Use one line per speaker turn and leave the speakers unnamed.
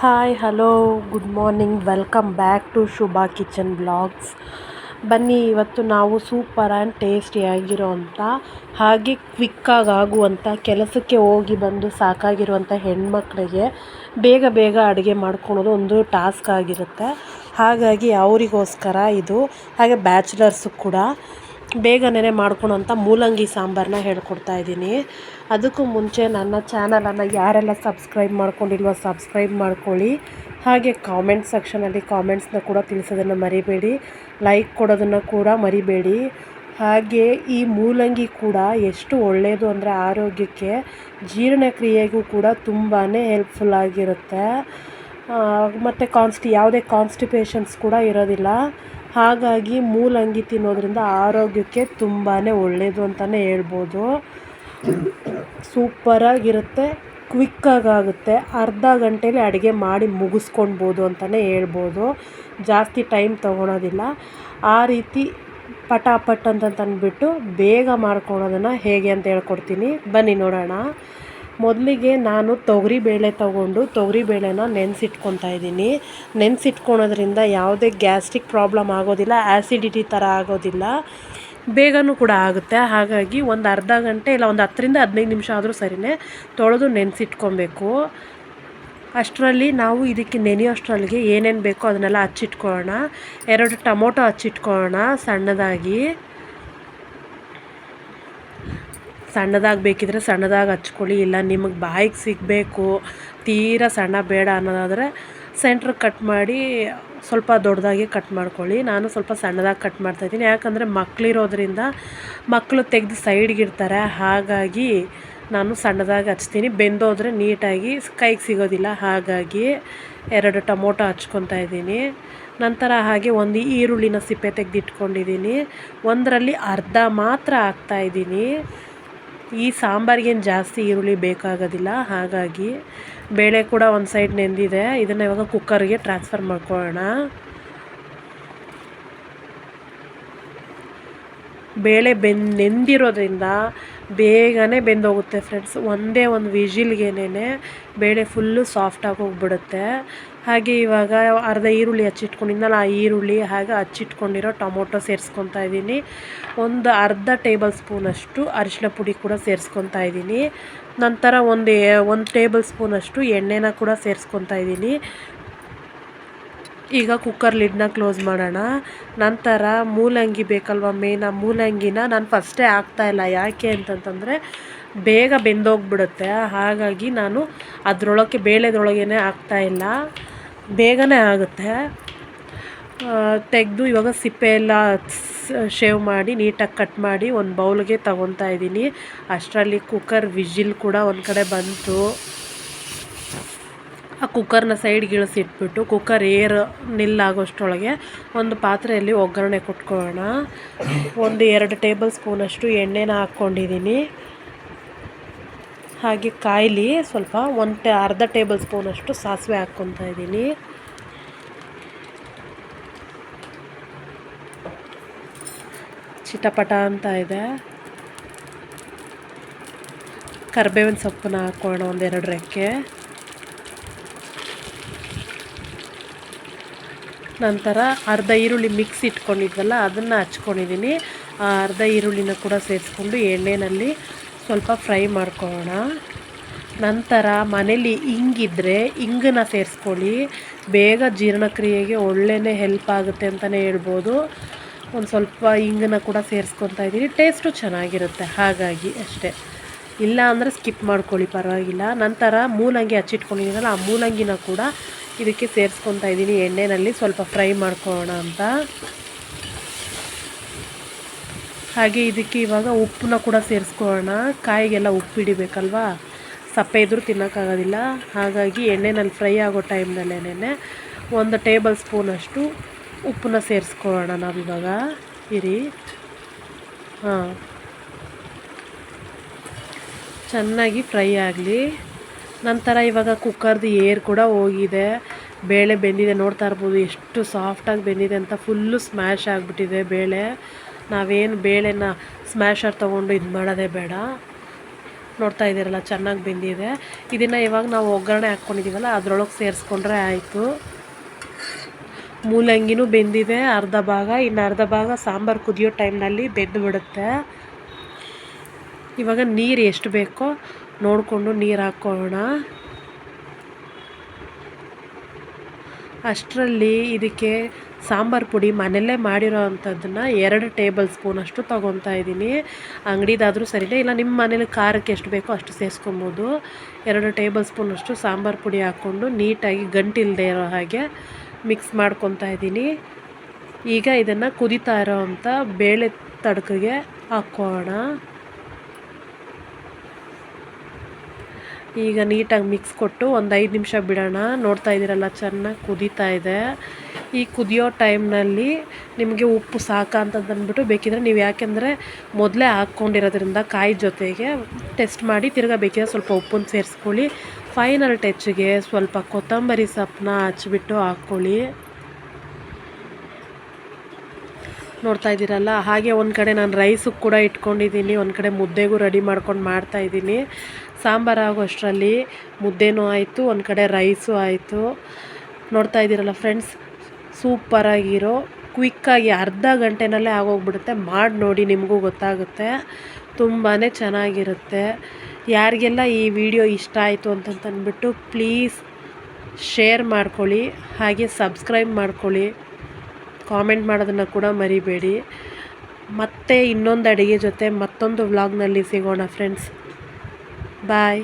Hi hello good morning welcome back to Shubha kitchen blogs ಬನ್ನಿ, ಇವತ್ತು ನಾವು super and ಟೇಸ್ಟಿಯಾಗಿರೋವಂಥ ಹಾಗೆ ಕ್ವಿಕ್ಕಾಗಿ ಆಗುವಂಥ ಕೆಲಸಕ್ಕೆ ಹೋಗಿ ಬಂದು ಸಾಕಾಗಿರುವಂಥ ಹೆಣ್ಮಕ್ಳಿಗೆ ಬೇಗ ಬೇಗ ಅಡುಗೆ ಮಾಡ್ಕೊಳೋದು ಒಂದು ಟಾಸ್ಕ್ ಆಗಿರುತ್ತೆ. ಹಾಗಾಗಿ ಅವರಿಗೋಸ್ಕರ ಇದು, ಹಾಗೆ ಬ್ಯಾಚುಲರ್ಸು ಕೂಡ. ಬೇಗನೆ ಮಾಡ್ಕೊಳೋಂಥ ಮೂಲಂಗಿ ಸಾಂಬಾರನ್ನ ಹೇಳ್ಕೊಡ್ತಾ ಇದ್ದೀನಿ. ಅದಕ್ಕೂ ಮುಂಚೆ ನನ್ನ ಚಾನಲನ್ನು ಯಾರೆಲ್ಲ ಸಬ್ಸ್ಕ್ರೈಬ್ ಮಾಡ್ಕೊಂಡಿಲ್ವೋ ಸಬ್ಸ್ಕ್ರೈಬ್ ಮಾಡ್ಕೊಳ್ಳಿ. ಹಾಗೆ ಕಾಮೆಂಟ್ ಸೆಕ್ಷನಲ್ಲಿ ಕಾಮೆಂಟ್ಸ್ನ ಕೂಡ ತಿಳಿಸೋದನ್ನು ಮರಿಬೇಡಿ. ಲೈಕ್ ಕೊಡೋದನ್ನು ಕೂಡ ಮರಿಬೇಡಿ. ಹಾಗೆ ಈ ಮೂಲಂಗಿ ಕೂಡ ಎಷ್ಟು ಒಳ್ಳೆಯದು ಅಂದರೆ ಆರೋಗ್ಯಕ್ಕೆ, ಜೀರ್ಣಕ್ರಿಯೆಗೂ ಕೂಡ ತುಂಬಾ ಹೆಲ್ಪ್ಫುಲ್ ಆಗಿರುತ್ತೆ. ಮತ್ತು ಕಾನ್ಸ್ಟಿ ಯಾವುದೇ ಕಾನ್ಸ್ಟಿಪೇಷನ್ಸ್ ಕೂಡ ಇರೋದಿಲ್ಲ. ಹಾಗಾಗಿ ಮೂಲಂಗಿ ತಿನ್ನೋದ್ರಿಂದ ಆರೋಗ್ಯಕ್ಕೆ ತುಂಬಾ ಒಳ್ಳೆಯದು ಅಂತಲೇ ಹೇಳ್ಬೋದು. ಸೂಪರಾಗಿರುತ್ತೆ ಕ್ವಿಕ್ಕಾಗುತ್ತೆ ಅರ್ಧ ಗಂಟೇಲಿ ಅಡುಗೆ ಮಾಡಿ ಮುಗಿಸ್ಕೊಳ್ಬೋದು ಅಂತಲೇ ಹೇಳ್ಬೋದು. ಜಾಸ್ತಿ ಟೈಮ್ ತೊಗೊಳೋದಿಲ್ಲ. ಆ ರೀತಿ ಪಟಾಪಟ್ ಅಂತಂತಂದ್ಬಿಟ್ಟು ಬೇಗ ಮಾಡ್ಕೊಳೋದನ್ನು ಹೇಗೆ ಅಂತ ಹೇಳ್ಕೊಡ್ತೀನಿ. ಬನ್ನಿ ನೋಡೋಣ. ಮೊದಲಿಗೆ ನಾನು ತೊಗರಿ ತೊಗರಿಬೇಳೆ ತೊಗೊಂಡು ತೊಗರಿಬೇಳೆನ ನೆನೆಸಿಟ್ಕೊತಾ ಇದ್ದೀನಿ. ನೆನೆಸಿಟ್ಕೊಳೋದ್ರಿಂದ ಯಾವುದೇ ಗ್ಯಾಸ್ಟ್ರಿಕ್ ಪ್ರಾಬ್ಲಮ್ ಆಗೋದಿಲ್ಲ ಆ್ಯಸಿಡಿಟಿ ಥರ ಆಗೋದಿಲ್ಲ. ಬೇಗನೂ ಕೂಡ ಆಗುತ್ತೆ. ಹಾಗಾಗಿ ಒಂದು ಅರ್ಧ ಗಂಟೆ ಇಲ್ಲ, ಒಂದು ಹತ್ತರಿಂದ ಹದಿನೈದು ನಿಮಿಷ ಆದರೂ ಸರಿಯೇ ತೊಳೆದು ನೆನೆಸಿಟ್ಕೊಬೇಕು. ಅಷ್ಟರಲ್ಲಿ ನಾವು ಇದಕ್ಕೆ ನೆನೆಯೋಷ್ಟರಲ್ಲಿಗೆ ಏನೇನು ಬೇಕೋ ಅದನ್ನೆಲ್ಲ ಹಚ್ಚಿಟ್ಕೊಳ್ಳೋಣ. ಎರಡು ಟೊಮೊಟೊ ಹಚ್ಚಿಟ್ಕೊಳ್ಳೋಣ ಸಣ್ಣದಾಗಿ. ಸಣ್ಣದಾಗಿ ಬೇಕಿದ್ರೆ ಸಣ್ಣದಾಗಿ ಹಚ್ಕೊಳ್ಳಿ, ಇಲ್ಲ ನಿಮಗೆ ಬಾಯಿಗೆ ಸಿಗಬೇಕು, ತೀರಾ ಸಣ್ಣ ಬೇಡ ಅನ್ನೋದಾದರೆ ಸೆಂಟ್ರ್ ಕಟ್ ಮಾಡಿ ಸ್ವಲ್ಪ ದೊಡ್ಡದಾಗಿ ಕಟ್ ಮಾಡ್ಕೊಳ್ಳಿ. ನಾನು ಸ್ವಲ್ಪ ಸಣ್ಣದಾಗಿ ಕಟ್ ಮಾಡ್ತಾಯಿದ್ದೀನಿ ಯಾಕಂದರೆ ಮಕ್ಕಳಿರೋದ್ರಿಂದ ಮಕ್ಕಳು ತೆಗೆದು ಸೈಡ್ಗಿಡ್ತಾರೆ. ಹಾಗಾಗಿ ನಾನು ಸಣ್ಣದಾಗಿ ಹಚ್ತೀನಿ. ಬೆಂದೋದ್ರೆ ನೀಟಾಗಿ ಕೈಗೆ ಸಿಗೋದಿಲ್ಲ. ಹಾಗಾಗಿ ಎರಡು ಟೊಮೊಟೊ ಹಚ್ಕೊತಾ ಇದ್ದೀನಿ. ನಂತರ ಹಾಗೆ ಒಂದು ಈರುಳ್ಳಿನ ಸಿಪ್ಪೆ ತೆಗೆದಿಟ್ಕೊಂಡಿದ್ದೀನಿ. ಒಂದರಲ್ಲಿ ಅರ್ಧ ಮಾತ್ರ ಹಾಕ್ತಾಯಿದ್ದೀನಿ ಈ ಸಾಂಬಾರಿಗೇನು ಜಾಸ್ತಿ ಈರುಳ್ಳಿ ಬೇಕಾಗೋದಿಲ್ಲ, ಹಾಗಾಗಿ ಬೇಳೆ ಕೂಡ ಒಂದು ಸೈಡ್ ನೆಂದಿದೆ. ಇದನ್ನು ಇವಾಗ ಕುಕ್ಕರ್ಗೆ ಟ್ರಾನ್ಸ್ಫರ್ ಮಾಡ್ಕೊಳ್ಳೋಣ. ಬೇಳೆ ಬೆನ್, ನೆಂದಿರೋದ್ರಿಂದ ಬೇಗನೆ ಬೆಂದೋಗುತ್ತೆ ಫ್ರೆಂಡ್ಸ್ ಒಂದೇ ಒಂದು ವಿಜಿಲ್ಗೇನೆ ಬೇಳೆ ಫುಲ್ಲು ಸಾಫ್ಟಾಗಿ ಹೋಗ್ಬಿಡುತ್ತೆ. ಹಾಗೆ ಇವಾಗ ಅರ್ಧ ಈರುಳ್ಳಿ ಹಚ್ಚಿಟ್ಕೊಂಡಿದ್ನಲ್ಲ ಆ ಈರುಳ್ಳಿ ಹಾಗೆ ಹಚ್ಚಿಟ್ಕೊಂಡಿರೋ ಟೊಮೊಟೊ ಸೇರಿಸ್ಕೊತಾ ಇದ್ದೀನಿ. ಒಂದು ಅರ್ಧ ಟೇಬಲ್ ಸ್ಪೂನಷ್ಟು ಅರಿಶಿನ ಪುಡಿ ಕೂಡ ಸೇರಿಸ್ಕೊತಾ ಇದ್ದೀನಿ. ನಂತರ ಒಂದು ಒಂದು ಟೇಬಲ್ ಸ್ಪೂನಷ್ಟು ಎಣ್ಣೆನ ಕೂಡ ಸೇರಿಸ್ಕೊತಾ ಇದ್ದೀನಿ. ಈಗ ಕುಕ್ಕರ್ ಲಿಡ್ನ ಕ್ಲೋಸ್ ಮಾಡೋಣ. ನಂತರ ಮೂಲಂಗಿ ಬೇಕಲ್ವ ಮೇನ್ ಆ ಮೂಲಂಗಿನ ನಾನು ಫಸ್ಟೇ ಹಾಕ್ತಾಯಿಲ್ಲ ಯಾಕೆ ಅಂತಂತಂದರೆ ಬೇಗ ಬೆಂದೋಗ್ಬಿಡುತ್ತೆ. ಹಾಗಾಗಿ ನಾನು ಅದರೊಳಗೆ ಬೇಳೆದೊಳಗೇ ಹಾಕ್ತಾಯಿಲ್ಲ ಬೇಗನೆ ಆಗುತ್ತೆ. ತೆಗೆದು ಇವಾಗ ಸಿಪ್ಪೆ ಎಲ್ಲ ಶೇವ್ ಮಾಡಿ, ನೀಟಾಗಿ ಕಟ್ ಮಾಡಿ ಒಂದು ಬೌಲ್ಗೆ ತಗೊತಾ ಇದ್ದೀನಿ. ಅಷ್ಟರಲ್ಲಿ ಕುಕ್ಕರ್ ವಿಜಿಲ್ ಕೂಡ ಒಂದು ಕಡೆ ಬಂತು. ಆ ಕುಕ್ಕರ್ನ ಸೈಡ್ಗೆ ಇಳಿಸಿಟ್ಬಿಟ್ಟು ಕುಕ್ಕರ್ ಏರ್ ನಿಲ್ಲಾಗೋಷ್ಟರೊಳಗೆ ಒಂದು ಪಾತ್ರೆಯಲ್ಲಿ ಒಗ್ಗರಣೆ ಕೊಟ್ಕೊಳ್ಳೋಣ. ಒಂದು ಎರಡು ಟೇಬಲ್ ಸ್ಪೂನಷ್ಟು ಎಣ್ಣೆನ ಹಾಕ್ಕೊಂಡಿದ್ದೀನಿ. ಹಾಗೆ ಕಾಯಿಲಿ ಸ್ವಲ್ಪ ಒಂದು ಅರ್ಧ ಟೇಬಲ್ ಸ್ಪೂನಷ್ಟು ಸಾಸಿವೆ ಹಾಕ್ಕೊತಾ ಇದ್ದೀನಿ. ಚಿಟಪಟ ಅಂತ ಇದೆ. ಕರ್ಬೇವಿನ ಸೊಪ್ಪನ್ನ ಹಾಕೋಣ ಒಂದೆರಡು ರೆಕ್ಕೆ ನಂತರ ಅರ್ಧ ಈರುಳ್ಳಿ ಮಿಕ್ಸ್ ಇಟ್ಕೊಂಡಿದ್ವಲ್ಲ, ಅದನ್ನು ಹಚ್ಕೊಂಡಿದ್ದೀನಿ. ಆ ಅರ್ಧ ಈರುಳ್ಳಿನ ಕೂಡ ಸೇರಿಸ್ಕೊಂಡು ಎಣ್ಣೆಯಲ್ಲಿ ಸ್ವಲ್ಪ ಫ್ರೈ ಮಾಡ್ಕೊಳ್ಳೋಣ. ನಂತರ ಮನೇಲಿ ಇಂಗಿದ್ರೆ ಹಿಂಗನ್ನ ಸೇರಿಸ್ಕೊಳ್ಳಿ. ಬೇಗ ಜೀರ್ಣಕ್ರಿಯೆಗೆ ಒಳ್ಳೆಯ ಹೆಲ್ಪ್ ಆಗುತ್ತೆ ಅಂತಲೇ ಹೇಳ್ಬೋದು. ಒಂದು ಸ್ವಲ್ಪ ಹಿಂಗನ್ನ ಕೂಡ ಸೇರಿಸ್ಕೊತಾ ಇದ್ದೀನಿ. ಟೇಸ್ಟು ಚೆನ್ನಾಗಿರುತ್ತೆ, ಹಾಗಾಗಿ ಅಷ್ಟೇ. ಇಲ್ಲ ಅಂದರೆ ಸ್ಕಿಪ್ ಮಾಡ್ಕೊಳ್ಳಿ, ಪರವಾಗಿಲ್ಲ. ನಂತರ ಮೂಲಂಗಿ ಹಚ್ಚಿಟ್ಕೊಂಡಿದ್ದೀನಲ್ಲ, ಆ ಮೂಲಂಗಿನ ಕೂಡ ಇದಕ್ಕೆ ಸೇರಿಸ್ಕೊತಾ ಇದ್ದೀನಿ. ಎಣ್ಣೆಯಲ್ಲಿ ಸ್ವಲ್ಪ ಫ್ರೈ ಮಾಡ್ಕೊಳ್ಳೋಣ ಅಂತ. ಹಾಗೆ ಇದಕ್ಕೆ ಇವಾಗ ಉಪ್ಪನ್ನ ಕೂಡ ಸೇರಿಸ್ಕೊಳ್ಳೋಣ. ಕಾಯಿಗೆಲ್ಲ ಉಪ್ಪು ಹಿಡಿಬೇಕಲ್ವಾ? ಸಪ್ಪೆ ಇದ್ರೂ ತಿನ್ನೋಕ್ಕಾಗೋದಿಲ್ಲ. ಹಾಗಾಗಿ ಎಣ್ಣೆನಲ್ಲಿ ಫ್ರೈ ಆಗೋ ಟೈಮ್ನಲ್ಲೇನೆ ಒಂದು ಟೇಬಲ್ ಸ್ಪೂನಷ್ಟು ಉಪ್ಪನ್ನ ಸೇರಿಸ್ಕೊಳ್ಳೋಣ ನಾವಿವಾಗ. ಇರಿ. ಹಾಂ. ಚೆನ್ನಾಗಿ ಫ್ರೈ ಆಗಲಿ. ನಂತರ ಇವಾಗ ಕುಕ್ಕರ್ದು ಏರ್ ಕೂಡ ಹೋಗಿದೆ. ಬೇಳೆ ಬೆಂದಿದೆ. ನೋಡ್ತಾ ಇರ್ಬೋದು ಎಷ್ಟು ಸಾಫ್ಟಾಗಿ ಬೆಂದಿದೆ ಅಂತ. ಫುಲ್ಲು ಸ್ಮ್ಯಾಶ್ ಆಗಿಬಿಟ್ಟಿದೆ ಬೇಳೆ. ನಾವೇನು ಬೇಳೆನ ಸ್ಮ್ಯಾಶರ್ ತೊಗೊಂಡು ಇದು ಮಾಡೋದೇ ಬೇಡ. ನೋಡ್ತಾ ಇದ್ದೀರಲ್ಲ, ಚೆನ್ನಾಗಿ ಬೆಂದಿದೆ. ಇದನ್ನು ಇವಾಗ ನಾವು ಒಗ್ಗರಣೆ ಹಾಕ್ಕೊಂಡಿದ್ದೀವಲ್ಲ ಅದರೊಳಗೆ ಸೇರಿಸ್ಕೊಂಡ್ರೆ ಆಯಿತು. ಮೂಲಂಗಿನೂ ಬೆಂದಿದೆ, ಅರ್ಧ ಭಾಗ. ಇನ್ನು ಅರ್ಧ ಭಾಗ ಸಾಂಬಾರು ಕುದಿಯೋ ಟೈಮ್ನಲ್ಲಿ ಬೆಂದು ಬಿಡುತ್ತೆ ಇವಾಗ ನೀರು ಎಷ್ಟು ಬೇಕೋ ನೋಡಿಕೊಂಡು ನೀರು ಹಾಕ್ಕೊಳ್ಳೋಣ ಅಷ್ಟರಲ್ಲಿ ಇದಕ್ಕೆ ಸಾಂಬಾರು ಪುಡಿ ಮನೆಯಲ್ಲೇ ಮಾಡಿರೋ ಅಂಥದ್ದನ್ನು ಎರಡು ಟೇಬಲ್ ಸ್ಪೂನಷ್ಟು ತೊಗೊತಾ ಇದ್ದೀನಿ. ಅಂಗಡಿದಾದರೂ ಸರಿನೇ, ಇಲ್ಲ ನಿಮ್ಮ ಮನೇಲಿ ಖಾರಕ್ಕೆ ಎಷ್ಟು ಬೇಕೋ ಅಷ್ಟು ಸೇರಿಸ್ಕೊಬೋದು. ಎರಡು ಟೇಬಲ್ ಸ್ಪೂನಷ್ಟು ಸಾಂಬಾರು ಪುಡಿ ಹಾಕ್ಕೊಂಡು ನೀಟಾಗಿ ಗಂಟಿಲ್ಲದೆ ಇರೋ ಹಾಗೆ ಮಿಕ್ಸ್ ಮಾಡ್ಕೊತಾ ಇದ್ದೀನಿ. ಈಗ ಇದನ್ನು ಕುದಿತಾ ಇರೋ ಅಂಥ ಬೇಳೆ ತಡಕಿಗೆ ಹಾಕ್ಕೋಣ ಈಗ ನೀಟಾಗಿ ಮಿಕ್ಸ್ ಕೊಟ್ಟು ಒಂದು ಐದು ನಿಮಿಷ ಬಿಡೋಣ. ನೋಡ್ತಾ ಇದ್ದೀರಲ್ಲ, ಚೆನ್ನಾಗಿ ಕುದೀತಾ ಇದೆ. ಈ ಕುದಿಯೋ ಟೈಮ್ನಲ್ಲಿ ನಿಮಗೆ ಉಪ್ಪು ಸಾಕಾ ಅಂತಂದ್ಬಿಟ್ಟು ಬೇಕಿದ್ರೆ ನೀವು ಯಾಕೆಂದರೆ ಮೊದಲೇ ಹಾಕ್ಕೊಂಡಿರೋದ್ರಿಂದ ಕಾಯಿ ಜೊತೆಗೆ ಟೆಸ್ಟ್ ಮಾಡಿ ತಿರ್ಗಾ ಬೇಕಿದ್ರೆ ಸ್ವಲ್ಪ ಉಪ್ಪನ್ನು ಸೇರಿಸ್ಕೊಳ್ಳಿ. ಫೈನಲ್ ಟಚ್ಗೆ ಸ್ವಲ್ಪ ಕೊತ್ತಂಬರಿ ಸೊಪ್ಪನ್ನ ಹಚ್ಬಿಟ್ಟು ಹಾಕ್ಕೊಳ್ಳಿ. ನೋಡ್ತಾ ಇದ್ದೀರಲ್ಲ? ಹಾಗೆ ಒಂದು ಕಡೆ ನಾನು ರೈಸಿಗೆ ಕೂಡ ಇಟ್ಕೊಂಡಿದ್ದೀನಿ, ಒಂದು ಕಡೆ ಮುದ್ದೆಗೂ ರೆಡಿ ಮಾಡ್ಕೊಂಡು ಮಾಡ್ತಾಯಿದ್ದೀನಿ ಸಾಂಬಾರು ಆಗೋ ಅಷ್ಟರಲ್ಲಿ ಮುದ್ದೆನೂ ಆಯಿತು, ಒಂದು ಕಡೆ ರೈಸು ಆಯಿತು. ನೋಡ್ತಾ ಇದ್ದೀರಲ್ಲ ಫ್ರೆಂಡ್ಸ್ ಸೂಪರಾಗಿರೋ ಕ್ವಿಕ್ಕಾಗಿ ಅರ್ಧ ಗಂಟೆನಲ್ಲೇ ಆಗೋಗ್ಬಿಡುತ್ತೆ. ಮಾಡಿ ನೋಡಿ ನಿಮಗೂ ಗೊತ್ತಾಗುತ್ತೆ. ತುಂಬಾ ಚೆನ್ನಾಗಿರುತ್ತೆ. ಯಾರಿಗೆಲ್ಲ ಈ ವಿಡಿಯೋ ಇಷ್ಟ ಆಯಿತು ಅಂತಂತಂದ್ಬಿಟ್ಟು ಪ್ಲೀಸ್ ಶೇರ್ ಮಾಡ್ಕೊಳ್ಳಿ, ಹಾಗೆ ಸಬ್ಸ್ಕ್ರೈಬ್ ಮಾಡ್ಕೊಳ್ಳಿ. ಕಾಮೆಂಟ್ ಮಾಡೋದನ್ನು ಕೂಡ ಮರಿಬೇಡಿ. ಮತ್ತೆ ಇನ್ನೊಂದು ಅಡುಗೆ ಜೊತೆ ಮತ್ತೊಂದು ವ್ಲಾಗ್ನಲ್ಲಿ ಸಿಗೋಣ ಫ್ರೆಂಡ್ಸ್ ಬಾಯ್